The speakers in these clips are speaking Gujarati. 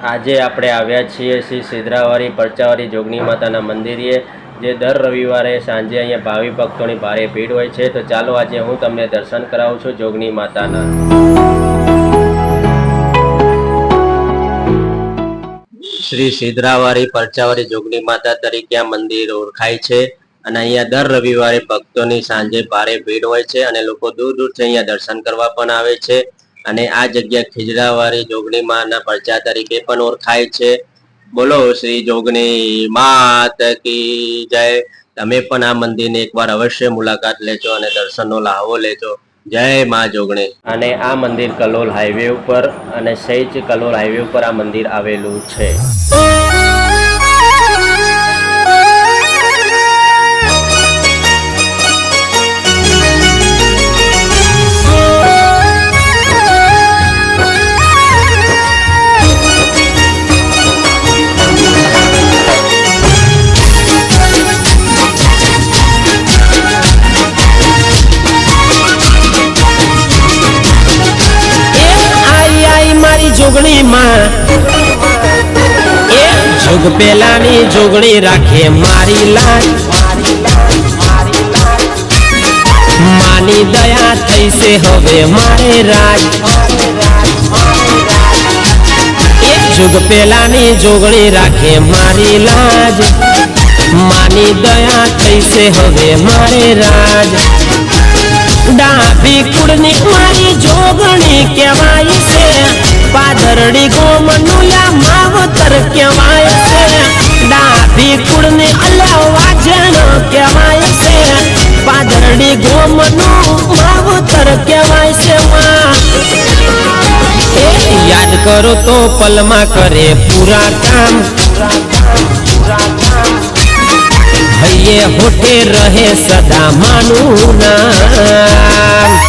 આજે આપણે આવ્યા છીએ શ્રી સિદ્રાવારી પરચાવારી જોગની માતાના મંદિરે જે દર રવિવારે સાંજે અહીંયા ભાવિ ભક્તોની ભારે ભીડ હોય છે. તો ચાલો આજે હું તમને દર્શન કરાવું છું જોગની માતાના. શ્રી સિદ્રાવારી પરચાવારી જોગણી માતા તરીકે આ મંદિર ઓળખાય છે અને અહીંયા દર રવિવારે ભક્તોની સાંજે ભારે ભીડ હોય છે અને લોકો દૂર દૂરથી અહીંયા દર્શન કરવા પણ આવે છે. અને આ જગ્યા ખીજડાવાળી જોગણી માના પરચા તરીકે પણ ઓળખાય છે. બોલો શ્રી જોગણી માત કી જય. તમે પણ આ મંદિરની એકવાર અવશ્ય મુલાકાત લેજો અને દર્શનનો લાહવો લેજો. જય મા જોગણી. અને આ મંદિર કલોલ હાઈવે ઉપર અને સહેજ કલોલ હાઈવે ઉપર આ મંદિર આવેલું છે. જોગ પેલાની જોગણી રાખે મારી લાજ. માની દયા થઈ છે હવે મારે રાજ. એક જુગ પેલાની જોગણી રાખે મારી લાજ. માની દયા થઈ હવે મારે રાજ. ડાભી કુળની મારી જોગણી કહેવાય છે. પાદરડી ગોમનુયા કરો તો પલમાં કરે પૂરા કામ. હૈયે હોઠે રહે સદા માનું નામ.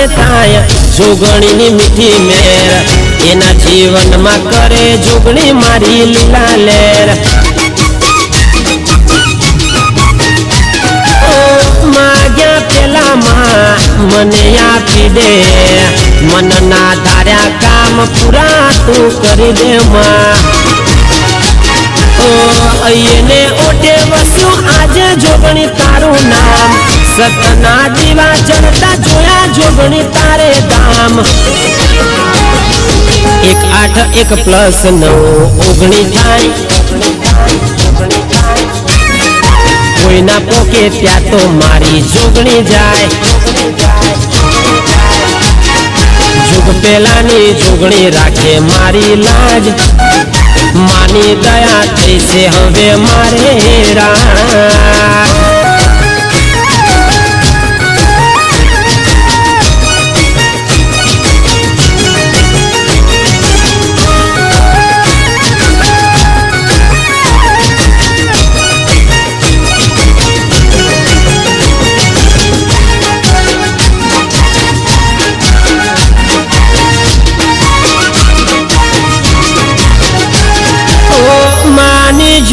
માટે થાય. જોગણીની મીઠી મેર, એના જીવનમાં કરે જોગણી મારી લીલા લેર. મને આપી દે. મનના ધાર્યા કામ પૂરા તું કરી દે માં. ઓટે વસ્યું આજે જોગણી તારું નામ. સતના દીવા ચડતા જોયા જોગણી તારે દામ એક આઠ, એક પ્લસ નવ, ઓગણી થાય. કોઈના પોકે ત્યાં તો મારી જોગણી જાય. જુગ પેલાની જોગણી રાખે મારી લાજ. માની દયા થઈ છે હવે મારે રાજ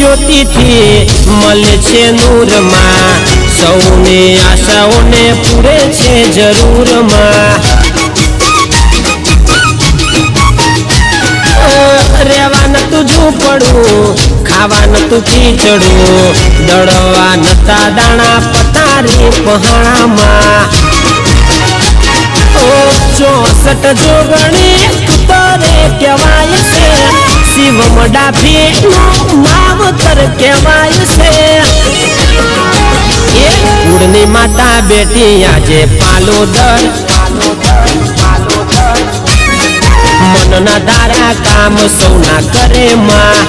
જ્યોતિથી મળે છે નૂરમાં. સૌને આશાઓને પૂરે છે જરૂરમાં. રહેવા નતું ઝૂંપડું ખાવા નતું ખીચડું દળવા નતા દાણા પતારી પહાણામાં ચોસઠ જોગણી તરે કહેવાય છે. શિવ મડાભી માવતર કહેવાય છે. એ કુળની માતા બેટી આજે પાલોદર મનના દારા કામ સૌના કરે માં.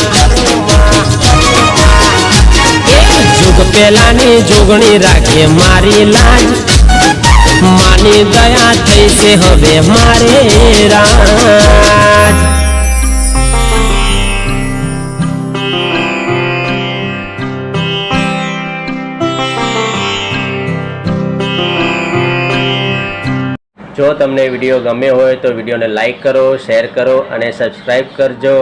જુગ પેલાની જોગણી રાખે મારી લાજ. માની દયા થઈ છે હવે મારે રાજ. જો તમને વીડિયો ગમ્યો હોય તો વિડીયોને લાઇક કરો શેર કરો અને સબસ્ક્રાઈબ કરજો.